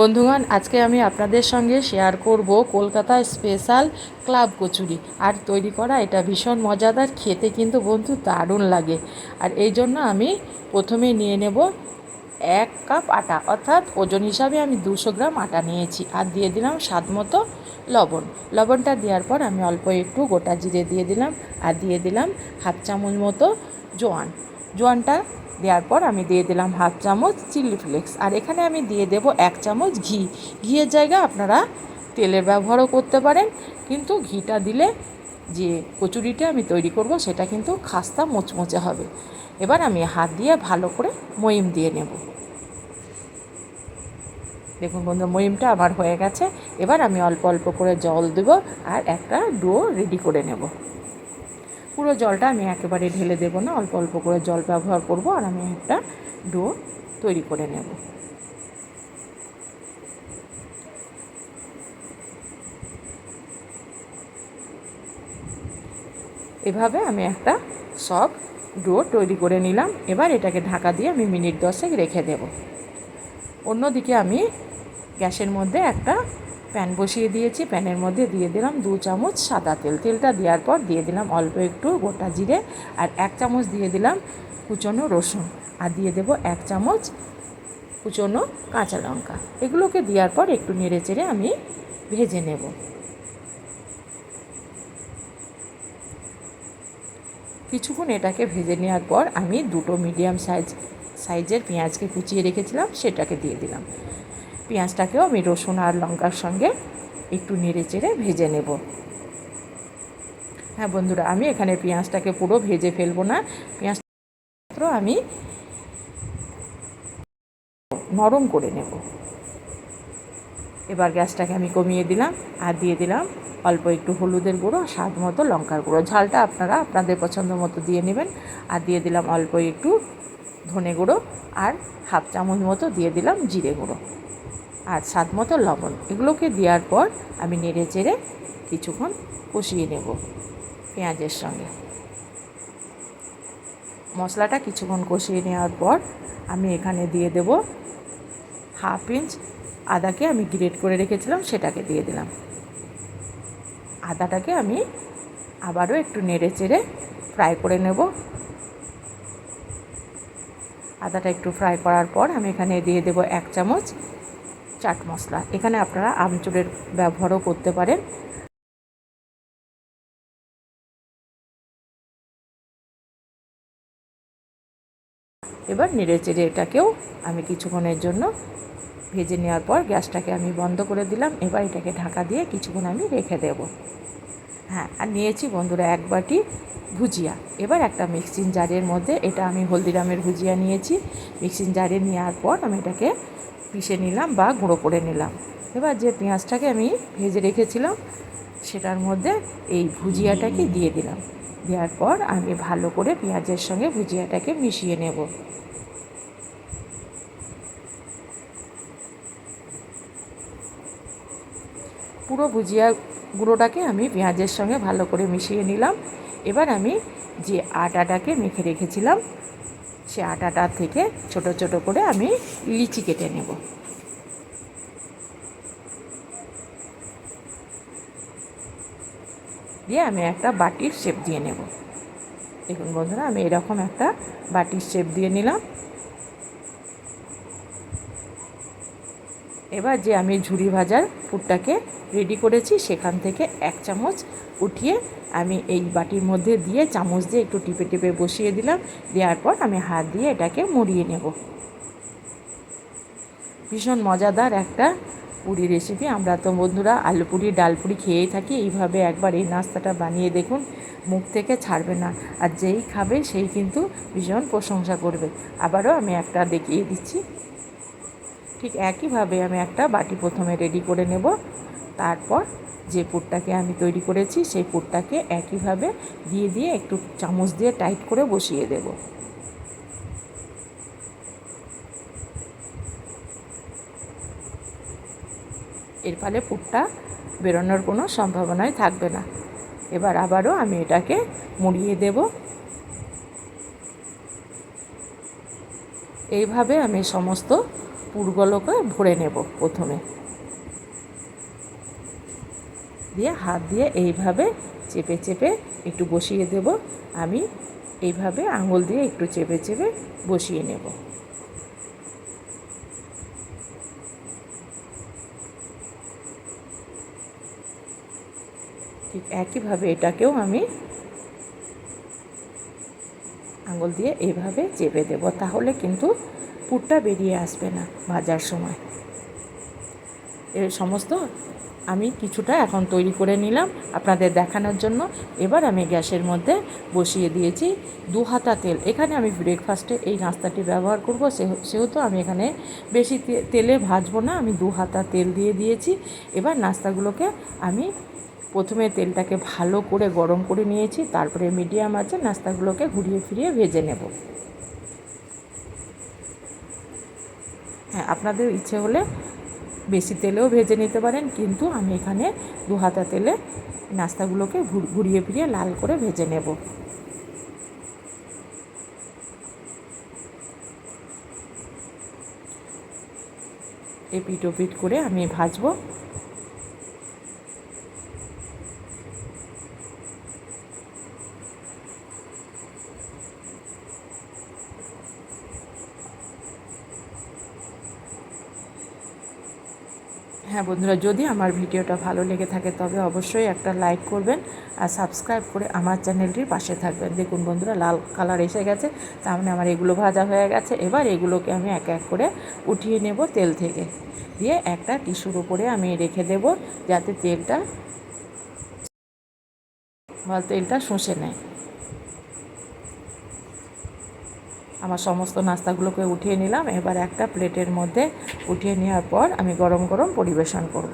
বন্ধুগণ, আজকে আমি আপনাদের সঙ্গে শেয়ার করব কলকাতা স্পেশাল ক্লাব কচুরি। আর তৈরি করা এটা ভীষণ মজাদার, খেতে কিন্তু বন্ধু দারুণ লাগে। আর এই জন্য আমি প্রথমে নিয়ে নেব এক কাপ আটা, অর্থাৎ ওজন হিসাবে আমি দুশো গ্রাম আটা নিয়েছি। আর দিয়ে দিলাম স্বাদ মতো লবণ। লবণটা দেওয়ার পর আমি অল্প একটু গোটা জিরে দিয়ে দিলাম। আর দিয়ে দিলাম হাফ চামচ মতো জোয়ান। জোয়ানটা দেওয়ার পর আমি দিয়ে দিলাম হাফ চামচ চিলি ফ্লেক্স। আর এখানে আমি দিয়ে দেব এক চামচ ঘি। ঘিয়ের জায়গায় আপনারা তেলের ব্যবহারও করতে পারেন, কিন্তু ঘিটা দিলে যে কচুরিটা আমি তৈরি করব সেটা কিন্তু খাস্তা মোচমোচে হবে। এবার আমি হাত দিয়ে ভালো করে মহিম দিয়ে নেব। দেখুন বন্ধু মহিমটা আমার হয়ে গেছে। এবার আমি অল্প অল্প করে জল দেব আর একটা ডো রেডি করে নেব। পুরো জলটা আমি একেবারে ঢেলে দেবো না, অল্প অল্প করে জল ব্যবহার করব আর আমি একটা ডো তৈরি করে নেব। এভাবে আমি একটা সব ডো তৈরি করে নিলাম, এবার এটাকে ঢাকা দিয়ে আমি মিনিট দশেক রেখে দেব। অন্যদিকে আমি গ্যাসের মধ্যে একটা প্যান বসিয়ে দিয়েছি, প্যানের মধ্যে দিয়ে দিলাম দু চামচ সাদা তেল। তেলটা দেওয়ার পর দিয়ে দিলাম অল্প একটু গোটা জিরে আর এক চামচ দিয়ে দিলাম কুচনো রসুন আর দিয়ে দেব এক চামচ কুচনো কাঁচা লঙ্কা। এগুলোকে দেওয়ার পর একটু নেড়ে চেড়ে আমি ভেজে নেব। কিছুক্ষণ এটাকে ভেজে নেওয়ার পর আমি দুটো মিডিয়াম সাইজ, সাইজের পেঁয়াজকে কুচিয়ে রেখেছিলাম, সেটাকে দিয়ে দিলাম। পেঁয়াজটাকেও আমি রসুন আর লঙ্কার সঙ্গে একটু নেড়ে চেড়ে ভেজে নেব। হ্যাঁ বন্ধুরা, আমি এখানে পেঁয়াজটাকে পুরো ভেজে ফেলব না। পেঁয়াজ আমি নরম করে নেব। এবার গ্যাসটাকে আমি কমিয়ে দিলাম আর দিয়ে দিলাম অল্প একটু হলুদের গুঁড়ো, স্বাদ মতো লঙ্কার গুঁড়ো। ঝালটা আপনারা আপনাদের পছন্দ মতো দিয়ে নেবেন। আর দিয়ে দিলাম অল্প একটু ধনে গুঁড়ো আর হাফ চামচ মতো দিয়ে দিলাম জিরে গুঁড়ো আর স্বাদ মতো লবণ। এগুলোকে দেওয়ার পর আমি নেড়ে চেড়ে কিছুক্ষণ কষিয়ে নেব পেঁয়াজের সঙ্গে। মশলাটা কিছুক্ষণ কষিয়ে নেওয়ার পর আমি এখানে দিয়ে দেব হাফ ইঞ্চ আদাকে আমি গ্রেট করে রেখেছিলাম, সেটাকে দিয়ে দিলাম। আদাটাকে আমি আবারও একটু নেড়ে চেড়ে ফ্রাই করে নেব। আদাটা একটু ফ্রাই করার পর আমি এখানে দিয়ে দেব এক চামচ চাট মশলা। এখানে আপনারা আমচুরের ব্যবহারও করতে পারেন। এবার নেড়ে চেড়ে এটাকেও আমি কিছুক্ষণের জন্য ভেজে নেওয়ার পর গ্যাসটাকে আমি বন্ধ করে দিলাম। এবার এটাকে ঢাকা দিয়ে কিছুক্ষণ আমি রেখে দেব। হ্যাঁ আর নিয়েছি বন্ধুরা এক বাটি ভুজিয়া। এবার একটা মিক্সিং জারের মধ্যে এটা আমি হলদিরামের ভুজিয়া নিয়েছি। মিক্সিং জারে নেওয়ার পর আমি এটাকে পিষে নিলাম বা গুঁড়ো করে নিলাম। এবার যে পেঁয়াজটাকে আমি ভেজে রেখেছিলাম, সেটার মধ্যে এই ভুজিয়াটাকে দিয়ে দিলাম। দেওয়ার পর আমি ভালো করে পেঁয়াজের সঙ্গে ভুজিয়াটাকে মিশিয়ে নেব। পুরো ভুজিয়া গুঁড়োটাকে আমি পেঁয়াজের সঙ্গে ভালো করে মিশিয়ে নিলাম। এবার আমি যে আটাটাকে মেখে রেখেছিলাম, সে আটাটা থেকে ছোট ছোট করে আমি লিচি কেটে নেব। দিয়ে আমি একটা বাটির শেপ দিয়ে নেব। দেখুন বন্ধুরা, আমি এরকম একটা বাটির শেপ দিয়ে নিলাম। এবার যে আমি ঝুড়ি ভাজার পুরটাকে রেডি করেছি, সেখান থেকে এক চামচ উঠিয়ে আমি এই বাটির মধ্যে দিয়ে চামচ দিয়ে একটু টিপে টিপে বসিয়ে দিলাম, দেওয়ার পর আমি হাত দিয়ে এটাকে মুড়িয়ে নেব। ভীষণ মজাদার একটা পুরি রেসিপি আমরা তো বন্ধুরা আলু পুরি, ডাল পুরি খেয়েই থাকি, এইভাবে একবার এই নাস্তাটা বানিয়ে দেখুন, মুখ থেকে ছাড়বে না। আর যেই খাবে সেই কিন্তু ভীষণ প্রশংসা করবে। আবারও আমি একটা দেখিয়ে দিচ্ছি। ঠিক একইভাবে আমি একটা বাটি প্রথমে রেডি করে নেব। তারপর যে পুরটাকে আমি তৈরি করেছি, সেই পুরটাকে একইভাবে দিয়ে দিয়ে একটু চামচ দিয়ে টাইট করে বসিয়ে দেব। এর ফলে পুরটা বেরোনোর কোনো সম্ভাবনাই থাকবে না। এবার আবারও আমি এটাকে মুড়িয়ে দেব। এইভাবে আমি সমস্ত পুরগুলোকে ভরে নেব প্রথমে। দিয়ে হাত দিয়ে এইভাবে চেপে চেপে একটু বসিয়ে দেব। আমি এইভাবে আঙুল দিয়ে একটু চেপে চেপে বসিয়ে নেব। ঠিক একইভাবে এটাকেও আমি আঙুল দিয়ে এইভাবে চেপে দেব। তাহলে কিন্তু পুরটা বেরিয়ে আসবে না ভাজার সময়। এর সমস্ত আমি কিছুটা এখন তৈরি করে নিলাম আপনাদের দেখানোর জন্য। এবার আমি গ্যাসের মধ্যে বসিয়ে দিয়েছি দু হাতা তেল। এখানে আমি ব্রেকফাস্টে এই নাস্তাটি ব্যবহার করব। সেহেতু আমি এখানে বেশি তেলে ভাজবো না, আমি দু হাতা তেল দিয়ে দিয়েছি। এবার নাস্তাগুলোকে আমি প্রথমে তেলটাকে ভালো করে গরম করে নিয়েছি, তারপরে মিডিয়াম আছে, নাস্তাগুলোকে ঘুরিয়ে ফিরিয়ে ভেজে নেব। হ্যাঁ আপনাদের ইচ্ছে হলে বেশি তেলেও ভেজে নিতে পারেন, কিন্তু আমি এখানে দু হাতা তেলে নাস্তাগুলোকে ঘুরিয়ে ফিরিয়ে লাল করে ভেজে নেব। এ এপিট ওপিট করে আমি ভাজবো। হ্যাঁ বন্ধুরা, যদি আমার ভিডিওটা ভালো লেগে থাকে তবে অবশ্যই একটা লাইক করবেন আর সাবস্ক্রাইব করে আমার চ্যানেলটির পাশে থাকবেন। দেখুন বন্ধুরা, লাল কালার এসে গেছে, তার মানে আমার এগুলো ভাজা হয়ে গেছে। এবার এগুলোকে আমি এক এক করে উঠিয়ে নেব তেল থেকে। দিয়ে একটা টিস্যুর উপরে আমি রেখে দেব যাতে তেলটা তেলটা শুষে নেয়। আমার সমস্ত নাস্তাগুলোকে উঠিয়ে নিলাম। এবার একটা প্লেটের মধ্যে উঠিয়ে নেওয়ার পর আমি গরম গরম পরিবেশন করব।